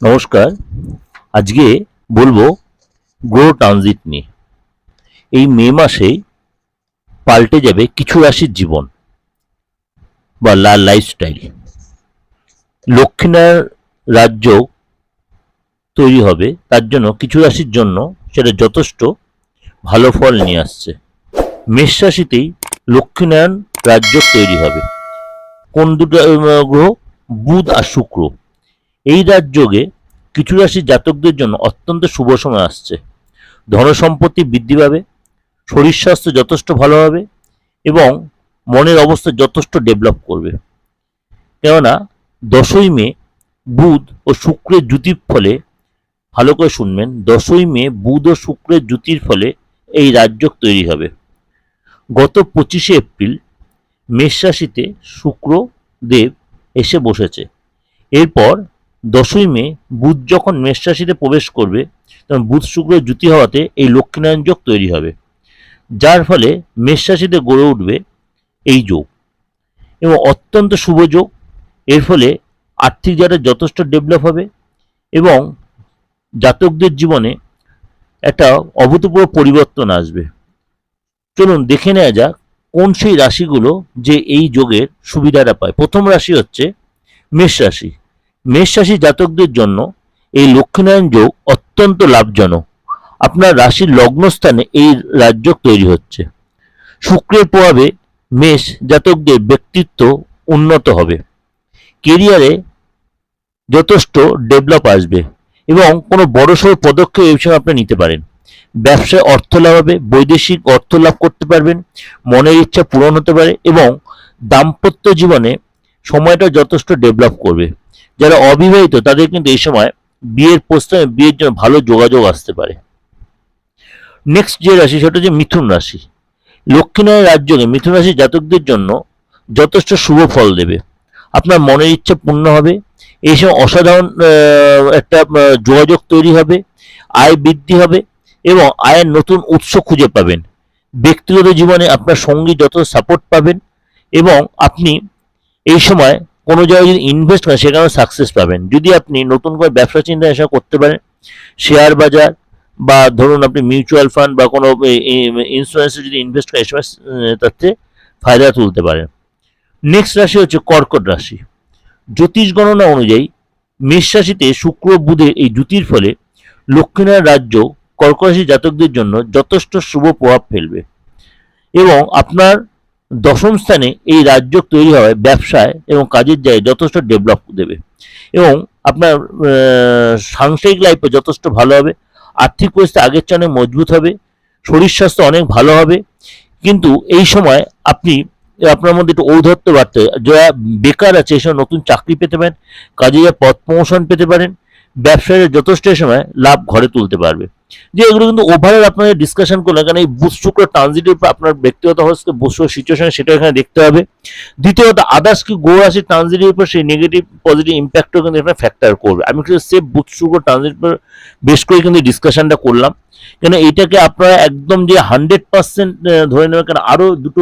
নমস্কার। আজকে বলব গ্রো ট্রানজিট নিয়ে। এই মে মাসেই পাল্টে যাবে কিছু রাশির জীবন বা লাল লাইফস্টাইল লক্ষ্মীনারায়ণ রাজ্য তৈরি হবে, তার জন্য কিছু রাশির জন্য সেটা যথেষ্ট ভালো ফল নিয়ে আসছে। মেষ রাশিতেই লক্ষ্মীনারায়ণ রাজ্য তৈরি হবে। কোন দুটো গ্রহ? বুধ আর শুক্র। এই রাজযোগে কিছু রাশির জাতকদের জন্য অত্যন্ত শুভ সময় আসছে। ধনসম্পত্তি বৃদ্ধি পাবে, শরীর স্বাস্থ্য যথেষ্ট ভালো হবে এবং মনের অবস্থা যথেষ্ট ডেভেলপ করবে। কেননা, দশই মে বুধ ও শুক্রের জুতির ফলে, ভালো করে শুনবেন, দশই মে বুধ ও শুক্রের জুতির ফলে এই রাজযোগ তৈরি হবে। গত পঁচিশে এপ্রিল মেষ রাশিতে শুক্র দেব এসে বসেছে। এরপর দশই মে বুধ যখন মেষ রাশিতে প্রবেশ করবে, তখন বুধ শুক্র জ্যুতি হওয়াতে এই লক্ষ্মীনারায়ণ যোগ তৈরি হবে। যার ফলে মেষ রাশিতে গড়ে উঠবে এই যোগ। এবং অত্যন্ত শুভ যোগ। এর ফলে আর্থিক জায়গাটা যথেষ্ট ডেভেলপ হবে এবং জাতকদের জীবনে একটা অভূতপূর্ব পরিবর্তন আসবে। চলুন দেখে নেওয়া যাক কোন সেই রাশিগুলো যে এই যোগের সুবিধাটা পায়। প্রথম রাশি হচ্ছে মেষ রাশি মেষ রাশি জাতকদের জন্য এই লক্ষ্মীনারায়ণ যোগ অত্যন্ত লাভজনক। আপনার রাশির লগ্নস্থানে এই রাজযোগ তৈরি হচ্ছে। শুক্রের প্রভাবে মেষ জাতকদের ব্যক্তিত্ব উন্নত হবে। কেরিয়ারে যথেষ্ট ডেভেলপ আসবে এবং কোনো বড়সড় পদক্ষেপ এই বিষয়ে আপনি নিতে পারেন। ব্যবসায় অর্থ লাভ হবে, বৈদেশিক অর্থ লাভ করতে পারবেন, মনের ইচ্ছা পূরণ হতে পারে এবং দাম্পত্য জীবনে সময়টা যথেষ্ট ডেভেলপ করবে। যারা অবিবাহিত, তাদের কিন্তু এই সময় বিয়ের প্রস্তাবে বিয়ের জন্য ভালো যোগাযোগ আসতে পারে। নেক্সট যে রাশি, সেটা হচ্ছে মিথুন রাশি। লক্ষ্মীনারায়ণ রাজ্যকে মিথুন রাশি জাতকদের জন্য যথেষ্ট শুভ ফল দেবে। আপনার মনের ইচ্ছা পূর্ণ হবে, এই সময় অসাধারণ একটা যোগাযোগ তৈরি হবে, আয় বৃদ্ধি হবে এবং আয়ের নতুন উৎস খুঁজে পাবেন। ব্যক্তিগত জীবনে আপনার সঙ্গী যত সাপোর্ট পাবেন এবং আপনি এই সময় কোনো জায়গায় যদি ইনভেস্ট করেন সেখানে সাকসেস পাবেন। যদি আপনি নতুন করে ব্যবসা চিন্তা এসব করতে পারেন শেয়ার বাজার বা ধরুন আপনি মিউচুয়াল ফান্ড বা কোনো ইন্স্যুরেন্সে যদি ইনভেস্ট করেন আহ, তাতে ফায়দা তুলতে পারেন। নেক্সট রাশি হচ্ছে কর্কট রাশি। জ্যোতিষ গণনা অনুযায়ী মেষ রাশিতে শুক্র বুধের এই জুতির ফলে লক্ষ্মীনারায়ণ রাজ্য কর্কট রাশি জাতকদের জন্য যথেষ্ট শুভ প্রভাব ফেলবে। এবং আপনার দশম স্থানে এই রাজ্য তৈরি হওয়ায়, ব্যবসায় এবং কাজের জায়গায় যথেষ্ট ডেভেলপ দেবে এবং আপনার সাংসারিক লাইফে যথেষ্ট ভালো হবে, আর্থিক পরিস্থিতি আগের চেয়ে অনেক মজবুত হবে, শরীর স্বাস্থ্য অনেক ভালো হবে, কিন্তু এই সময় আপনি, আপনার মধ্যে একটু ঔদ্ধত্য বাড়তে। যারা বেকার আছে সময় নতুন চাকরি পেতে পারেন, কাজে যা পদ প্রমোশন পেতে পারেন, ব্যবসায়ীরা যথেষ্ট সময় লাভ ঘরে তুলতে পারবে যে এগুলো কিন্তু ওভারঅল আপনাদের ডিসকাশন করলেন, কারণ এই বুধ শুক্র উপর আপনার ব্যক্তিগত অবস্থা, বুধ সিচুয়েশন সেটা এখানে দেখতে হবে। দ্বিতীয়ত আদার্স কি গো রাশি ট্রানজিটের উপর সেই নেগেটিভ পজিটিভ ইম্প্যাক্টও কিন্তু এখানে ফ্যাক্টর করবে। আমি কিন্তু সেফ বুধ শুক্র ট্রানজিট উপর বেশ করে কিন্তু ডিসকাশনটা করলাম। কেন এটাকে আপনারা একদম যে হান্ড্রেড পার্সেন্ট ধরে নেবেন কেন আরও দুটো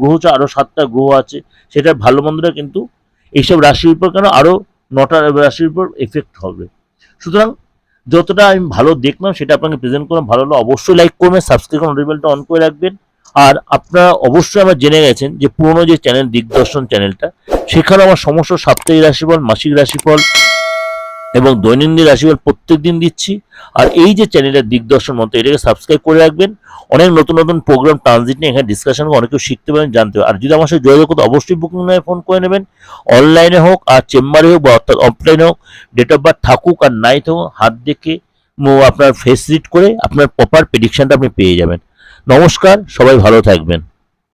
গ্রহ আরও সাতটা গ্রহ আছে, সেটার ভালো মন্দটা কিন্তু এইসব রাশির উপর, কেন আরও নটা রাশির উপর এফেক্ট হবে। সুতরাং যতটা আমি ভালো দেখলাম, সেটা আপনাকে প্রেজেন্ট করলাম, ভালো হলো অবশ্যই লাইক করবেন সাবস্ক্রাইব করে নোটিফিকেশনটা অন করে রাখবেন। আর আপনারা অবশ্যই আমার জেনে গেছেন যে পুরনো যে চ্যানেল দিগদর্শন চ্যানেলটা সেখানে আমার সমস্ত সাপ্তাহিক রাশিফল, মাসিক রাশিফল এবং দৈনন্দিন রাশিফল প্রত্যেক দিন দিচ্ছি। আর এই যে চ্যানেলের দিগদর্শন মতো এটাকে সাবস্ক্রাইব করে রাখবেন। অনেক নতুন নতুন প্রোগ্রাম ট্রানজিট নিয়ে এখানে ডিসকাশন অনেক কিছু শিখতে পারেন জানতে আর যদি আমার সাথে যোগাযোগ করতে অবশ্যই বুকিং নয় ফোন করে নেবেন। অনলাইনে হোক আর চেম্বারে হোক বা অর্থাৎ অফলাইনে হোক ডেট অফ বার্থ থাকুক আর নাই থাকুক, হাত দেখে আপনার ফেস রিড করে আপনার প্রপার প্রেডিকশনটা আপনি পেয়ে যাবেন। নমস্কার, সবাই ভালো থাকবেন।